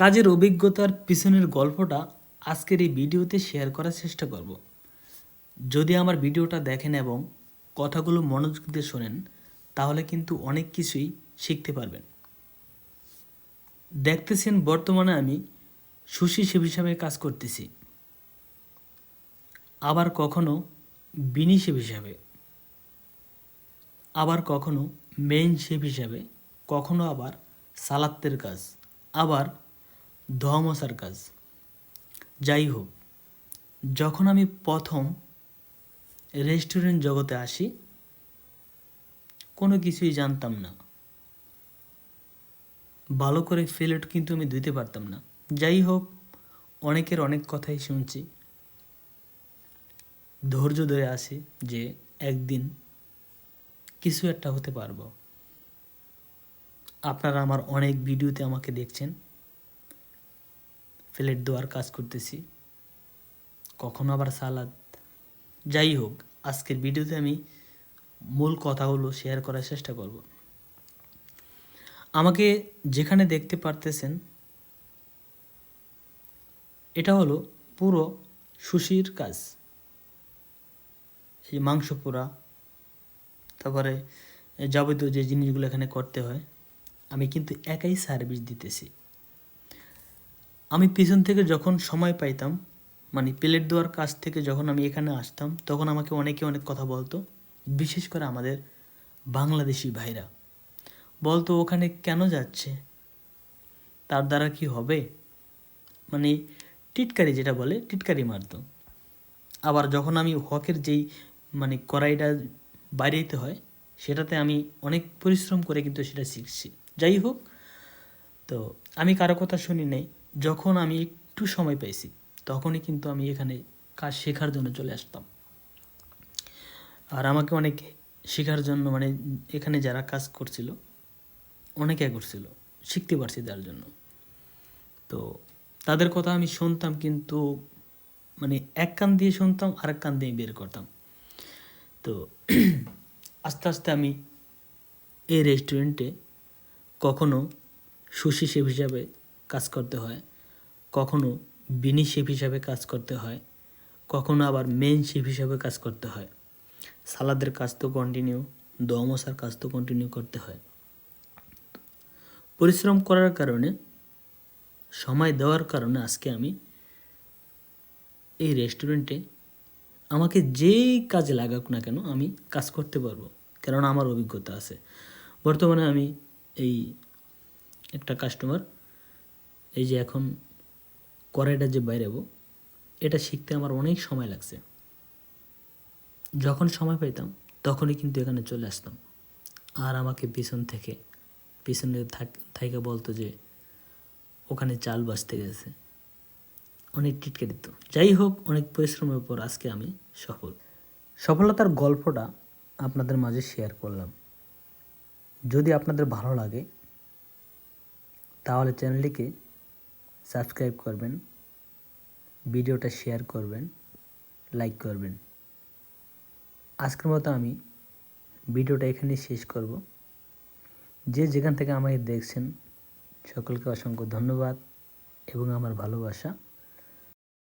কাজের অভিজ্ঞতার পিছনের গল্পটা আজকের এই ভিডিওতে শেয়ার করার চেষ্টা করব। যদি আমার ভিডিওটা দেখেন এবং কথাগুলো মনোযোগ দিয়ে শোনেন, তাহলে কিন্তু অনেক কিছুই শিখতে পারবেন। দেখতেছেন বর্তমানে আমি সুশি শেফ হিসাবে কাজ করতেছি। আবার কখনো বিনি শেফ হিসাবে আবার কখনো মেইন শেফ হিসাবে কখনো আবার সালাত্তের কাজ। আবার ধোয়া মশার কাজ যাই হোক, যখন আমি প্রথম রেস্টুরেন্ট জগতে আসি, কোনো কিছুই জানতাম না। ভালো করে ফ্লেট কিন্তু আমি ধুইতে পারতাম না। যাই হোক, অনেকের অনেক কথাই শুনছি। ধৈর্য ধরে আসি যে একদিন কিছু একটা হতে পারব। আপনারা আমার অনেক ভিডিওতে আমাকে দেখছেন। ফ্লেট দেওয়ার কাজ করতেছি। কখনো আবার সালাদ। যাই হোক, আজকের ভিডিওতে আমি মূল কথাগুলো শেয়ার করার চেষ্টা করব। আমাকে যেখানে দেখতে পারতেছেন, এটা হলো পুরো সুশির কাজ। এই মাংস পোড়া, তারপরে যাবতীয় যে জিনিসগুলো এখানে করতে হয়, আমি কিন্তু একাই সার্ভিস দিতেছি। আমি পিছন থেকে যখন সময় পাইতাম মানে প্লেট দেওয়ার কাছ থেকে যখন আমি এখানে আসতাম, তখন আমাকে অনেকে অনেক কথা বলতো, বিশেষ করে আমাদের বাংলাদেশি ভাইরা। বলতো, ওখানে কেন যাচ্ছে? তার দ্বারা কি হবে? মানে টিটকারি যেটা বলে, টিটকারি মারতো। আবার যখন আমি হকের যেই মানে কড়াইটা বাইরে দিতে হয়, সেটাতে আমি অনেক পরিশ্রম করে কিন্তু সেটা শিখছি। যাই হোক, তো আমি কারও কথা শুনি নাই। যখন আমি একটু সময় পাইছি, তখনই কিন্তু আমি এখানে কাজ শেখার জন্য চলে আসতাম। আর আমাকে অনেক শেখার জন্য মানে এখানে যারা কাজ করছিল, অনেকে করছিল, শিখতে পারছি তার জন্য। তো তাদের কথা আমি শুনতাম কিন্তু মানে এক কান দিয়ে শুনতাম, আরেক কান দিয়ে বের করতাম। তো আস্তে আস্তে আমি এই রেস্টুরেন্টে কখনো সুশি শেফ হিসাবে কাজ করতে হয় কখনো বিনি শেফ হিসাবে কাজ করতে হয়, কখনো আবার মেন শেফ হিসাবে কাজ করতে হয়। সালাদের কাজ তো কন্টিনিউ দোয়া মশার কাজ তো কন্টিনিউ করতে হয়। পরিশ্রম করার কারণে, সময় দেওয়ার কারণে আজকে আমি এই রেস্টুরেন্টে আমাকে যেই কাজে লাগাক না কেন আমি কাজ করতে পারব, কেননা আমার অভিজ্ঞতা আছে। বর্তমানে আমি এই একটা কাস্টমার এই যে এখন কড়াইটা যে বাইরেবো এটা শিখতে আমার অনেক সময় লাগছে। যখন সময় পাইতাম, তখনই কিন্তু এখানে চলে আসতাম। আর আমাকে পিছন থেকে, পিছনে থাইকে বলতো যে, ওখানে চাল বাঁচতে গেছে। অনেক টিটকে দিত। যাই হোক, অনেক পরিশ্রমের পর আজকে আমি সফল। সফলতার গল্পটা আপনাদের মাঝে শেয়ার করলাম। যদি আপনাদের ভালো লাগে, তাহলে চ্যানেলটিকে সাবস্ক্রাইব করবেন, ভিডিওটা শেয়ার করবেন, লাইক করবেন। আজকের মতো আমি ভিডিওটা এখানে শেষ করব। যে যেখান থেকে আমাকে দেখছেন, সকলকে অসংখ্য ধন্যবাদ এবং আমার ভালোবাসা।